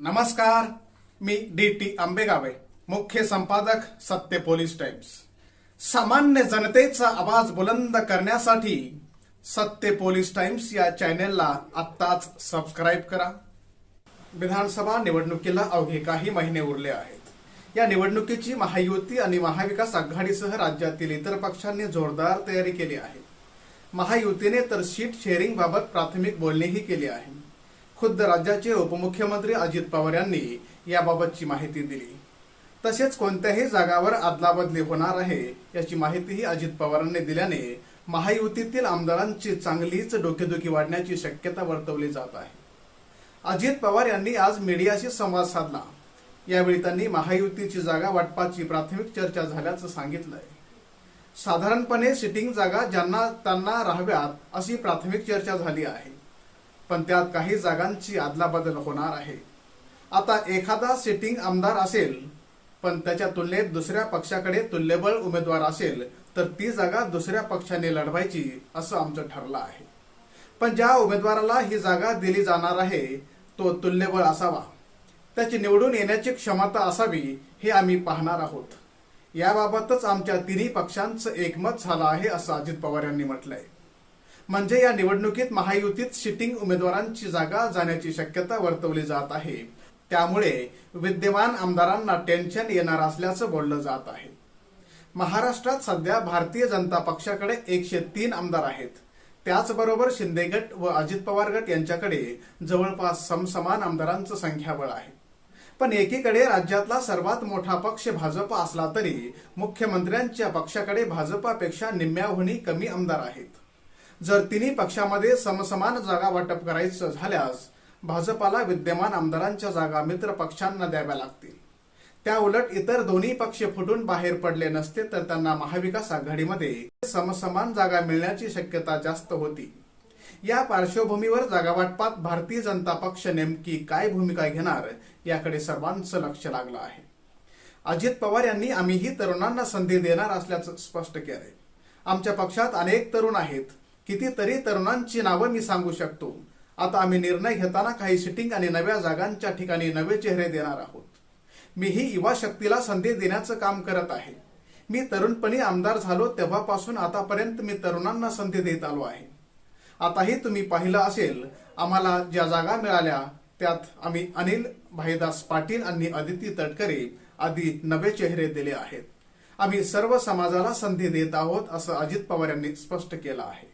नमस्कार मी D T आंबेगावे मुख्य संपादक सत्य पोलीस टाइम्स. सामान्य जनतेचा आवाज बुलंद करण्यासाठी सत्य पोलीस टाइम्स या चॅनेलला आत्ताच सबस्क्राईब करा. विधानसभा निवडणुकीला अवघे काही महिने उरले आहेत. या निवडणुकीची महायुती आणि महाविकास आघाडीसह राज्यातील इतर पक्षांनी जोरदार तयारी केली आहे. महायुतीने तर सीट शेअरिंग बाबत प्राथमिक बोलणीही केली आहे. खुद्द राज्याचे उपमुख्यमंत्री अजित पवार यांनी याबाबतची माहिती दिली. तसेच कोणत्याही जागावर अदलाबदली होणार आहे याची माहितीही अजित पवारांनी दिल्याने महायुतीतील आमदारांची चांगलीच डोकेदुखी वाढण्याची शक्यता वर्तवली जात आहे. अजित पवार यांनी आज मीडियाशी संवाद साधला. यावेळी त्यांनी महायुतीची जागा वाटपाची प्राथमिक चर्चा झाल्याचं सांगितलंय. साधारणपणे सिटिंग जागा ज्यांना त्यांना राहाव्यात अशी प्राथमिक चर्चा झाली आहे. पण त्यात काही जागांची अदलाबदल होणार आहे. आता एखादा सिटिंग आमदार असेल पण त्याच्या तुलनेत दुसऱ्या पक्षाकडे तुल्यबळ उमेदवार असेल तर ती जागा दुसऱ्या पक्षाने लढवायची असं आमचं ठरलं आहे. पण ज्या उमेदवाराला ही जागा दिली जाणार आहे तो तुल्यबळ असावा. त्याची निवडून येण्याची क्षमता असावी हे आम्ही पाहणार आहोत. याबाबतच आमच्या तिन्ही पक्षांचं एकमत झालं आहे असं अजित पवार यांनी म्हटलंय. म्हणजे या निवडणुकीत महायुतीत सिटिंग उमेदवारांची जागा जाण्याची शक्यता वर्तवली जात आहे. त्यामुळे विद्यमान आमदारांना टेन्शन येणार असल्याचं बोललं जात आहे. महाराष्ट्रात सध्या भारतीय जनता पक्षाकडे एकशे तीन आमदार आहेत. त्याचबरोबर शिंदे गट व अजित पवार गट यांच्याकडे जवळपास समसमान आमदारांचं संख्याबळ आहे. पण एकीकडे राज्यातला सर्वात मोठा पक्ष भाजप असला तरी मुख्यमंत्र्यांच्या पक्षाकडे भाजपापेक्षा निम्म्याहूनही कमी आमदार आहेत. जर तिन्ही पक्षामध्ये समसमान जागा वाटप करायचं झाल्यास भाजपाला विद्यमान आमदारांच्या जागा मित्र पक्षांना द्याव्या लागतील. त्या उलट इतर दोन्ही पक्ष फुटून बाहेर पडले नसते तर त्यांना महाविकास आघाडीमध्ये समसमान जागा मिळण्याची शक्यता जास्त होती. या पार्श्वभूमीवर जागा वाटपात भारतीय जनता पक्ष नेमकी काय भूमिका घेणार याकडे सर्वांचं लक्ष लागलं आहे. अजित पवार यांनी आम्हीही तरुणांना संधी देणार असल्याचं स्पष्ट केलंय. आमच्या पक्षात अनेक तरुण आहेत कितीतरी तरुणांची नावं मी सांगू शकतो. आता आम्ही निर्णय घेताना काही सिटिंग आणि नव्या जागांच्या ठिकाणी नवे चेहरे देणार आहोत. मीही युवा शक्तीला संधी देण्याचं काम करत आहे. मी तरुणपणी आमदार झालो तेव्हापासून आतापर्यंत मी तरुणांना संधी देत आलो आहे. आताही तुम्ही पाहिलं असेल आम्हाला ज्या जागा मिळाल्या त्यात आम्ही अनिल भाईदास पाटील आणि अदिती तटकरे आदी नवे चेहरे दिले आहेत. आम्ही सर्व समाजाला संधी देत आहोत असं अजित पवार यांनी स्पष्ट केलं आहे.